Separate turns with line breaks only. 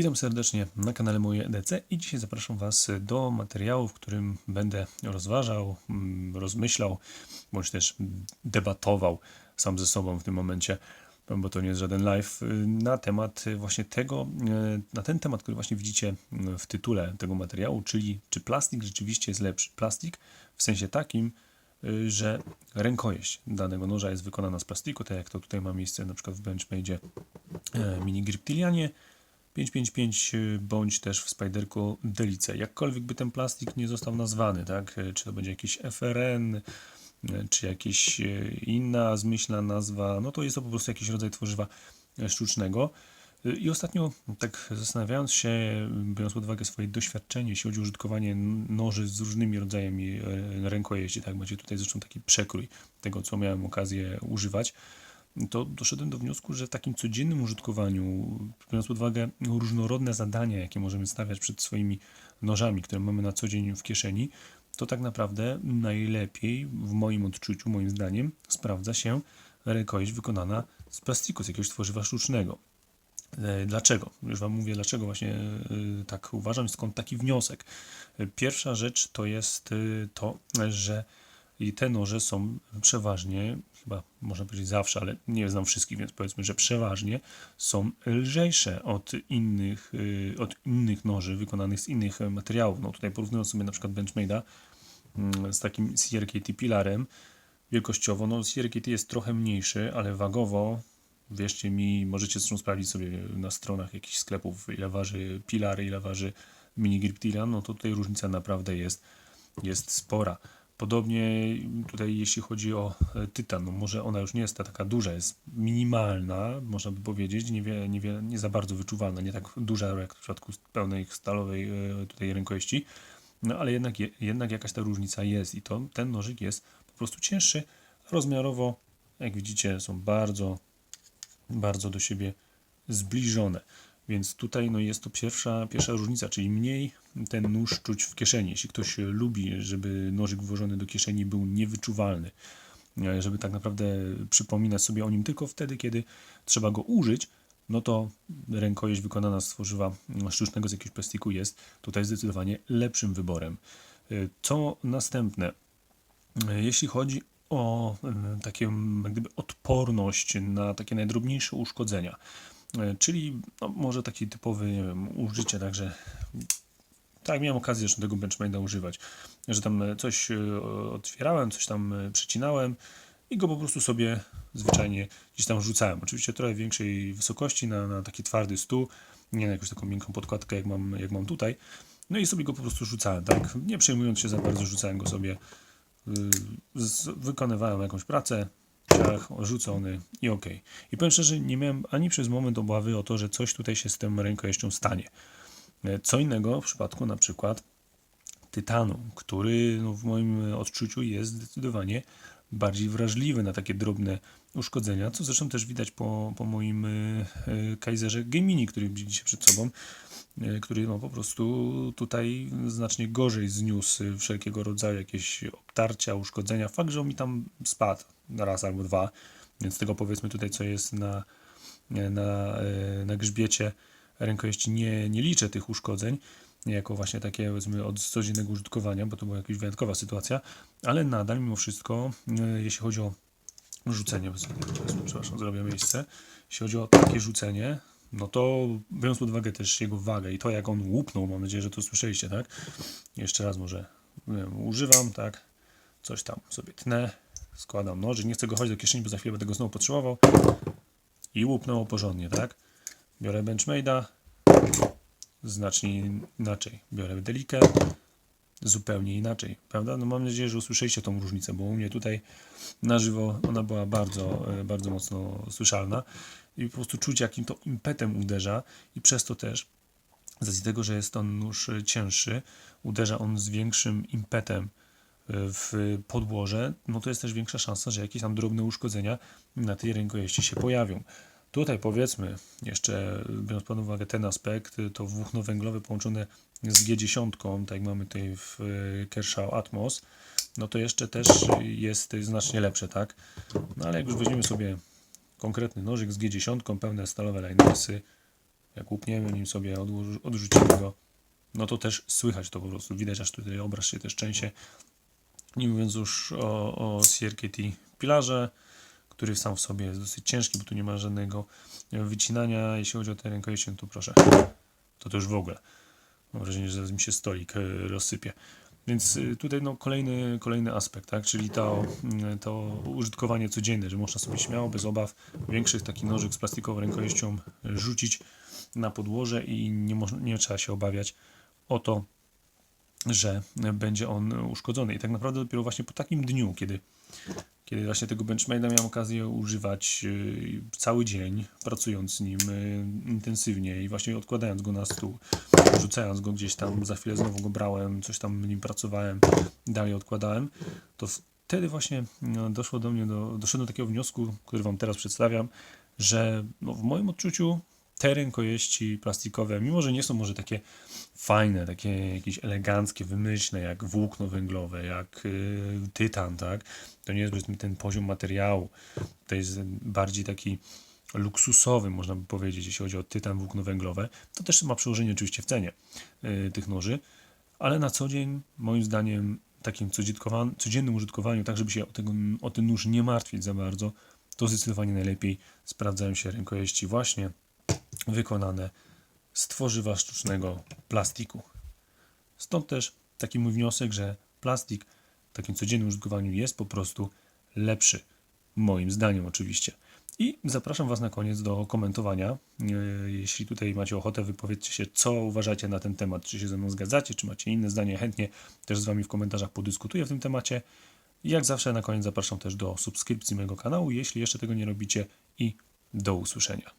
Witam serdecznie na kanale Moje EDC i dzisiaj zapraszam Was do materiału, w którym będę rozważał, mm, rozmyślał, bądź też debatował sam ze sobą w tym momencie, bo to nie jest żaden live, y, na temat właśnie tego, y, na ten temat, który właśnie widzicie y, w tytule tego materiału, czyli czy plastik rzeczywiście jest lepszy. Plastik w sensie takim, y, że rękojeść danego noża jest wykonana z plastiku, tak jak to tutaj ma miejsce na przykład w Benchmade'zie e, Mini Grip Tilianie 555 y, bądź też w Spiderku Delice. Jakkolwiek by ten plastik nie został nazwany, tak? Y, Czy to będzie jakiś FRN, y, czy jakaś inna zmyślna nazwa, no to jest to po prostu jakiś rodzaj tworzywa sztucznego. I ostatnio, tak zastanawiając się, biorąc pod uwagę swoje doświadczenie, jeśli chodzi o użytkowanie noży z różnymi rodzajami rękojeści, tak, macie tutaj zresztą taki przekrój tego, co miałem okazję używać, to doszedłem do wniosku, że w takim codziennym użytkowaniu, biorąc pod uwagę różnorodne zadania, jakie możemy stawiać przed swoimi nożami, które mamy na co dzień w kieszeni, to tak naprawdę najlepiej, w moim odczuciu, moim zdaniem, sprawdza się rękojeść wykonana z plastiku, z jakiegoś tworzywa sztucznego. E, Dlaczego? Już Wam mówię, dlaczego właśnie e, tak uważam, skąd taki wniosek. E, Pierwsza rzecz to jest to, że i te noże są przeważnie, chyba można powiedzieć zawsze, ale nie znam wszystkich, więc powiedzmy, że przeważnie są lżejsze od innych, y, od innych noży wykonanych z innych materiałów. No tutaj porównując sobie na przykład Benchmade'a mm, z takim CRKT pilarem, wielkościowo, no CRKT jest trochę mniejszy, ale wagowo, wierzcie mi, możecie zresztą sprawdzić sobie na stronach jakichś sklepów, ile waży pilary, ile waży mini grip no to tutaj różnica naprawdę jest, jest spora. Podobnie tutaj jeśli chodzi o e, tytan, no może ona już nie jest ta taka duża, jest minimalna, można by powiedzieć, nie, za bardzo wyczuwalna, nie tak duża jak w przypadku pełnej stalowej e, tutaj rękojeści, no ale jednak, je- jednak jakaś ta różnica jest i to ten nożyk jest po prostu cięższy, rozmiarowo, jak widzicie, są bardzo, bardzo do siebie zbliżone. Więc tutaj no, jest to pierwsza, pierwsza różnica, czyli mniej ten nóż czuć w kieszeni. Jeśli ktoś lubi, żeby nożyk włożony do kieszeni był niewyczuwalny, e, żeby tak naprawdę przypominać sobie o nim tylko wtedy, kiedy trzeba go użyć, no to rękojeść wykonana z tworzywa sztucznego z jakiegoś plastiku jest tutaj zdecydowanie lepszym wyborem. E, Co następne? E, Jeśli chodzi o taką odporność na takie najdrobniejsze uszkodzenia, czyli no, może taki typowy nie wiem, użycie, także tak miałem okazję zresztą tego benchmarka używać, że tam e, coś e, otwierałem, coś tam e, przecinałem i go po prostu sobie zwyczajnie gdzieś tam rzucałem. Oczywiście trochę większej wysokości na, na taki twardy stół, nie na jakąś taką miękką podkładkę jak mam, jak mam tutaj. No i sobie go po prostu rzucałem, tak? Nie przejmując się za bardzo, rzucałem go sobie y, wykonywałem jakąś pracę, ciach, rzucony i ok. I powiem szczerze, nie miałem ani przez moment obawy o to, że coś tutaj się z tą rękojeścią stanie. E, Co innego w przypadku na przykład tytanu, który no, w moim odczuciu jest zdecydowanie bardziej wrażliwy na takie drobne uszkodzenia, co zresztą też widać po, po moim y, y, Kaiserze Gemini, który widzicie przed sobą, który no, po prostu tutaj znacznie gorzej zniósł wszelkiego rodzaju jakieś obtarcia, uszkodzenia. Fakt, że on mi tam spadł raz albo dwa, więc tego powiedzmy tutaj, co jest na, na, y, na grzbiecie rękojeści nie, nie liczę tych uszkodzeń, jako właśnie takie powiedzmy od codziennego użytkowania, bo to była jakaś wyjątkowa sytuacja, ale nadal mimo wszystko, jeśli chodzi o rzucenie, przepraszam, zrobię miejsce, jeśli chodzi o takie rzucenie, no to biorąc pod uwagę też jego wagę i to jak on łupnął, mam nadzieję, że to słyszeliście, tak? Jeszcze raz może wiem, używam, tak? Coś tam sobie tnę, składam nożyk, nie chcę go chodzić do kieszeni, bo za chwilę będę go znowu potrzebował i łupnęło porządnie, tak? Biorę Benchmade'a, znacznie inaczej. Biorę Delikę, zupełnie inaczej, prawda? No mam nadzieję, że usłyszeliście tą różnicę, bo u mnie tutaj na żywo ona była bardzo, e, bardzo mocno słyszalna i po prostu czuć, jakim to impetem uderza i przez to też, z racji tego, że jest on nóż cięższy, uderza on z większym impetem e, w podłoże, no to jest też większa szansa, że jakieś tam drobne uszkodzenia na tej rękojeści się pojawią. Tutaj powiedzmy, jeszcze biorąc pod uwagę ten aspekt, to włókno węglowe połączone z G10, tak jak mamy tutaj w e, Kershaw Atmos, no to jeszcze też jest znacznie lepsze, tak? No ale jak już weźmiemy sobie konkretny nożyk z G10, pełne stalowe linersy, jak łupniemy nim sobie, odrzucimy go, no to też słychać to po prostu. Widać, aż tutaj obraz się też trzęsie. Nie mówiąc już o, o CRKT pilarze, który sam w sobie jest dosyć ciężki, bo tu nie ma żadnego wycinania. Jeśli chodzi o te rękojeści, no to proszę, to to już w ogóle. Mam wrażenie, że zaraz mi się stolik e, rozsypie. Więc y, tutaj no, kolejny, kolejny aspekt, tak? czyli to, mm, to użytkowanie codzienne, że można sobie śmiało, bez obaw, większych taki nożyk z plastikową rękojeścią rzucić na podłoże i nie, nie trzeba się obawiać o to, że będzie on uszkodzony. I tak naprawdę dopiero właśnie po takim dniu, kiedy, kiedy właśnie tego benchmade'a miałem okazję używać yy, cały dzień, pracując nim yy, intensywnie i właśnie odkładając go na stół, rzucając go gdzieś tam, za chwilę znowu go brałem, coś tam nim pracowałem, dalej odkładałem, to wtedy właśnie no, doszło do mnie, do, doszedłem do takiego wniosku, który Wam teraz przedstawiam, że no, w moim odczuciu te rękojeści plastikowe, mimo że nie są może takie fajne, takie jakieś eleganckie, wymyślne, jak włókno węglowe, jak y, tytan, tak? To nie jest ten poziom materiału. To jest bardziej taki luksusowy, można by powiedzieć, jeśli chodzi o tytan, włókno węglowe. To też ma przełożenie oczywiście w cenie y, tych noży, ale na co dzień, moim zdaniem, takim codziennym użytkowaniu, tak żeby się o, tego, o ten nóż nie martwić za bardzo, to zdecydowanie najlepiej sprawdzają się rękojeści właśnie wykonane z tworzywa sztucznego plastiku. Stąd też taki mój wniosek, że plastik w takim codziennym użytkowaniu jest po prostu lepszy. Moim zdaniem oczywiście. I zapraszam Was na koniec do komentowania. Jeśli tutaj macie ochotę, wypowiedzcie się, co uważacie na ten temat. Czy się ze mną zgadzacie, czy macie inne zdanie. Chętnie też z Wami w komentarzach podyskutuję w tym temacie. Jak zawsze na koniec zapraszam też do subskrypcji mojego kanału, jeśli jeszcze tego nie robicie. I do usłyszenia.